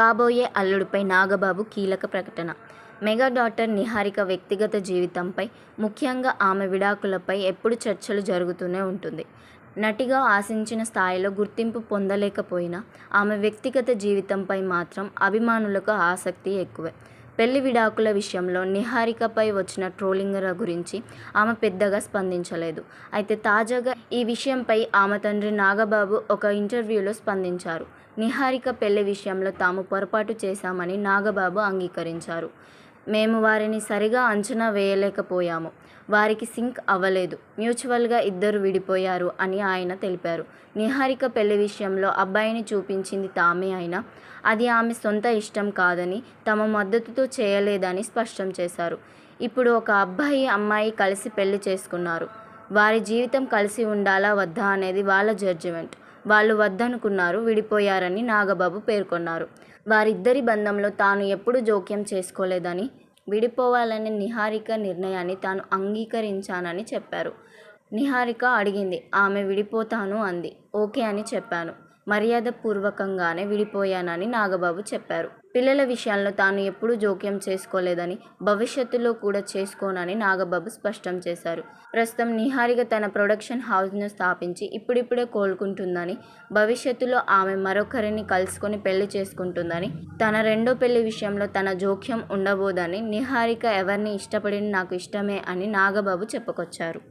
కాబోయే అల్లుడిపై నాగబాబు కీలక ప్రకటన మెగా డాటర్ నిహారిక వ్యక్తిగత జీవితంపై, ముఖ్యంగా ఆమె విడాకులపై ఎప్పుడు చర్చలు జరుగుతూనే ఉంటుంది. నటిగా ఆశించిన స్థాయిలో గుర్తింపు పొందలేకపోయినా ఆమె వ్యక్తిగత జీవితంపై మాత్రం అభిమానులకు ఆసక్తి ఎక్కువే. పెళ్ళి విడాకుల విషయంలో నిహారికపై వచ్చిన ట్రోలింగ్ల గురించి ఆమె పెద్దగా స్పందించలేదు. అయితే తాజాగా ఈ విషయంపై ఆమె తండ్రి నాగబాబు ఒక ఇంటర్వ్యూలో స్పందించారు. నిహారిక పెళ్ళి విషయంలో తాము పొరపాటు చేశామని నాగబాబు అంగీకరించారు. మేము వారిని సరిగా అంచనా వేయలేకపోయాము. వారికి సింక్ అవ్వలేదు. మ్యూచువల్గా ఇద్దరు విడిపోయారు అని ఆయన తెలిపారు. నిహారిక పెళ్ళి విషయంలో అబ్బాయిని చూపించింది తామే అయినా, అది ఆమె సొంత ఇష్టం కాదని, తమ మద్దతుతో చేయలేదని స్పష్టం చేశారు. ఇప్పుడు ఒక అబ్బాయి, అమ్మాయి కలిసి పెళ్ళి చేసుకున్నారు. వారి జీవితం కలిసి ఉండాలా వద్దా అనేది వాళ్ళ జడ్జిమెంట్. వాళ్ళు వద్దనుకున్నారు, విడిపోయారని నాగబాబు పేర్కొన్నారు. వారిద్దరి బంధంలో తాను ఎప్పుడూ జోక్యం చేసుకోలేదని, విడిపోవాలనే నిహారిక నిర్ణయాన్ని తాను అంగీకరించానని చెప్పారు. నిహారిక అడిగింది. ఆమె విడిపోతాను అంది. ఓకే అని చెప్పాను. మర్యాదపూర్వకంగానే విడిపోయానని నాగబాబు చెప్పారు. పిల్లల విషయంలో తాను ఎప్పుడూ జోక్యం చేసుకోలేదని, భవిష్యత్తులో కూడా చేసుకోనని నాగబాబు స్పష్టం చేశారు. ప్రస్తుతం నిహారిక తన ప్రొడక్షన్ హౌస్ను స్థాపించి ఇప్పుడిప్పుడే కోలుకుంటుందని భవిష్యత్తులో ఆమె మరొకరిని కలుసుకొని పెళ్ళి చేసుకుంటుందని, తన రెండో పెళ్ళి విషయంలో తన జోక్యం ఉండబోదని, నిహారిక ఎవరిని ఇష్టపడిన నాకు ఇష్టమే అని నాగబాబు చెప్పుకొచ్చారు.